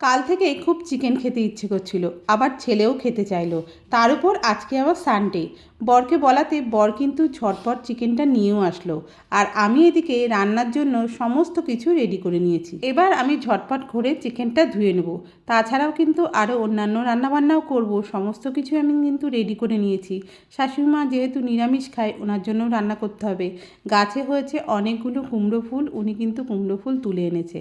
কাল থেকেই খুব চিকেন খেতে ইচ্ছে করছিল, আবার ছেলেও খেতে চাইলো। তার উপর আজকে আবার সানডে বরকে বলাতে বর কিন্তু ঝটপট চিকেনটা নিয়েও আসলো। আর আমি এদিকে রান্নার জন্য সমস্ত কিছু রেডি করে নিয়েছি। এবার আমি ঝটপট করে চিকেনটা ধুয়ে নেব। তাছাড়াও কিন্তু আরও অন্যান্য রান্নাবান্নাও করব। সমস্ত কিছু আমি কিন্তু রেডি করে নিয়েছি। শাশুড়িমা যেহেতু নিরামিষ খায়, ওনার জন্য রান্না করতে হবে। গাছে হয়েছে অনেকগুলো কুমড়ো ফুল, উনি কিন্তু কুমড়ো ফুল তুলে এনেছে।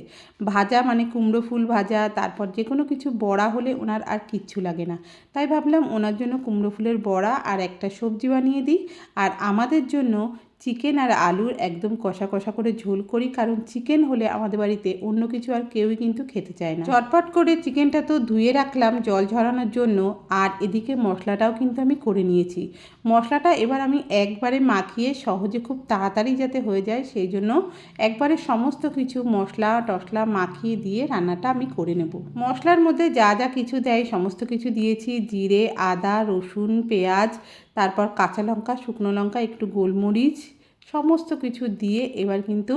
ভাজা মানে কুমড়ো ফুল ভাজা তারপর যে কোনো কিছু বড়া হলে ওনার আর কিচ্ছু লাগে না। তাই ভাবলাম ওনার জন্য কুমড়ো ফুলের বড়া আর একটা সবজি বানিয়ে দিই। আর আমাদের জন্য চিকেন আর আলুর একদম কষা কষা করে ঝোল করি, কারণ চিকেন হলে আমাদের বাড়িতে অন্য কিছু আর কেউই কিন্তু খেতে চায় না। চটপট করে চিকেনটা তো ধুয়ে রাখলাম জল ঝরানোর জন্য, আর এদিকে মশলাটাও কিন্তু আমি করে নিয়েছি। মশলাটা এবার আমি একবারে মাখিয়ে সহজে খুব তাড়াতাড়ি যাতে হয়ে যায়, সেই জন্য একবারে সমস্ত কিছু মশলা টশলা মাখিয়ে দিয়ে রান্নাটা আমি করে নেব। মশলার মধ্যে যা যা কিছু দেয়, সমস্ত কিছু দিয়েছি, জিরে, আদা, রসুন, পেঁয়াজ, তারপর কাঁচা লঙ্কা, শুকনো লঙ্কা, একটু গোলমরিচ সমস্ত কিছু দিয়ে এবার কিন্তু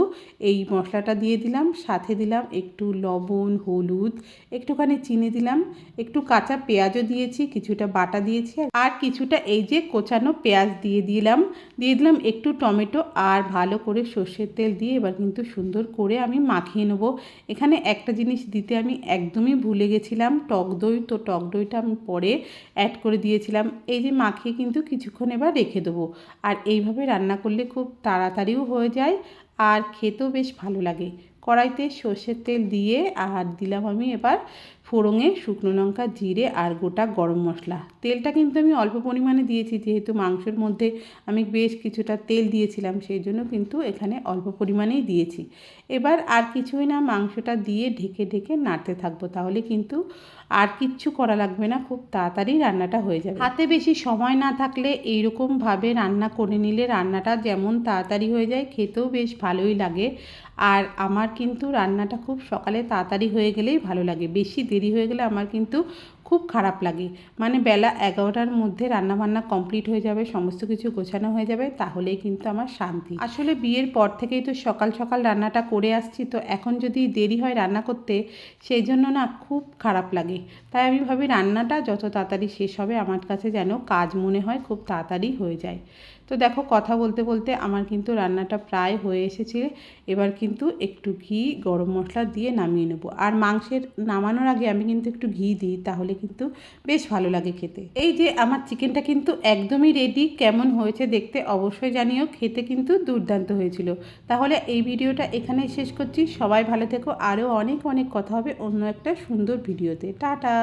এই মশলাটা দিয়ে দিলাম, সাথে দিলাম একটু লবণ, হলুদ, একটুখানি চিনি দিলাম, একটু কাঁচা পেঁয়াজও দিয়েছি, কিছুটা বাটা দিয়েছি, আর কিছুটা এই যে কোচানো পেঁয়াজ দিয়ে দিলাম দিয়ে দিলাম একটু টমেটো আর ভালো করে সর্ষের তেল দিয়ে এবার কিন্তু সুন্দর করে আমি মাখিয়ে নেব। এখানে একটা জিনিস দিতে আমি একদমই ভুলে গেছিলাম, টক দই, তো টক দইটা আমি পরে অ্যাড করে দিয়েছিলাম, এই যে মাখিয়ে কিন্তু কিছুক্ষণ এবার রেখে দেবো। আর এইভাবে রান্না করলে খুব তাড়াতাড়িও হয়ে যায় আর খেতেও বেশ ভালো লাগে। কড়াইতে সর্ষের তেল দিয়ে আর দিলাম আমি এবার ফোড়ঙে শুকনো লঙ্কা, জিরে আর গোটা গরম মশলা। তেলটা কিন্তু আমি অল্প পরিমাণে দিয়েছি, যেহেতু মাংসের মধ্যে আমি বেশ কিছুটা তেল দিয়েছিলাম, সেই জন্য কিন্তু এখানে অল্প পরিমাণেই দিয়েছি। এবার আর কিছুই না, মাংসটা দিয়ে ঢেকে ঢেকে নাড়তে থাকব, তাহলে কিন্তু আর কিচ্ছু করা লাগবে না, খুব তাড়াতাড়ি রান্নাটা হয়ে যাবে। হাতে বেশি সময় না থাকলে এইরকমভাবে রান্না করে নিলে রান্নাটা যেমন তাড়াতাড়ি হয়ে যায়, খেতেও বেশ ভালোই লাগে। আর আমার কিন্তু রান্নাটা খুব সকালে তাড়াতাড়ি হয়ে গেলেই ভালো লাগে। বেশি দেরি হয়ে গেলে আমার কিন্তু খুব খারাপ লাগে। মানে বেলা এগারোটার মধ্যে রান্নাবান্না কমপ্লিট হয়ে যাবে, সমস্ত কিছু গোছানো হয়ে যাবে, তাহলেই কিন্তু আমার শান্তি। আসলে বিয়ের পর থেকেই তো সকাল সকাল রান্নাটা করে আসছি, তো এখন যদি দেরি হয় রান্না করতে, সেই জন্য না খুব খারাপ লাগে। তাই আমি ভাবি রান্নাটা যত তাড়াতাড়ি শেষ হবে, আমার কাছে যেন কাজ মনে হয় খুব তাড়াতাড়ি হয়ে যায়। তো দেখো কথা বলতে বলতে আমার কিন্তু রান্নাটা প্রায় হয়ে এসেছে, এবার কিন্তু একটু ঘি, গরম মশলা দিয়ে নামিয়ে নেব। আর মাংসের নামানোর আগে আমি কিন্তু একটু ঘি দিই, তাহলে কিন্তু বেশ ভালো লাগে খেতে। এই যে আমার চিকেনটা কিন্তু একদমই রেডি কেমন হয়েছে দেখতে অবশ্যই জানিও, খেতে কিন্তু দুর্দান্ত হয়েছিল। তাহলে এই ভিডিওটা এখানেই শেষ করছি। সবাই ভালো থেকো। আরও অনেক অনেক কথা হবে অন্য একটা সুন্দর ভিডিওতে। টাটা!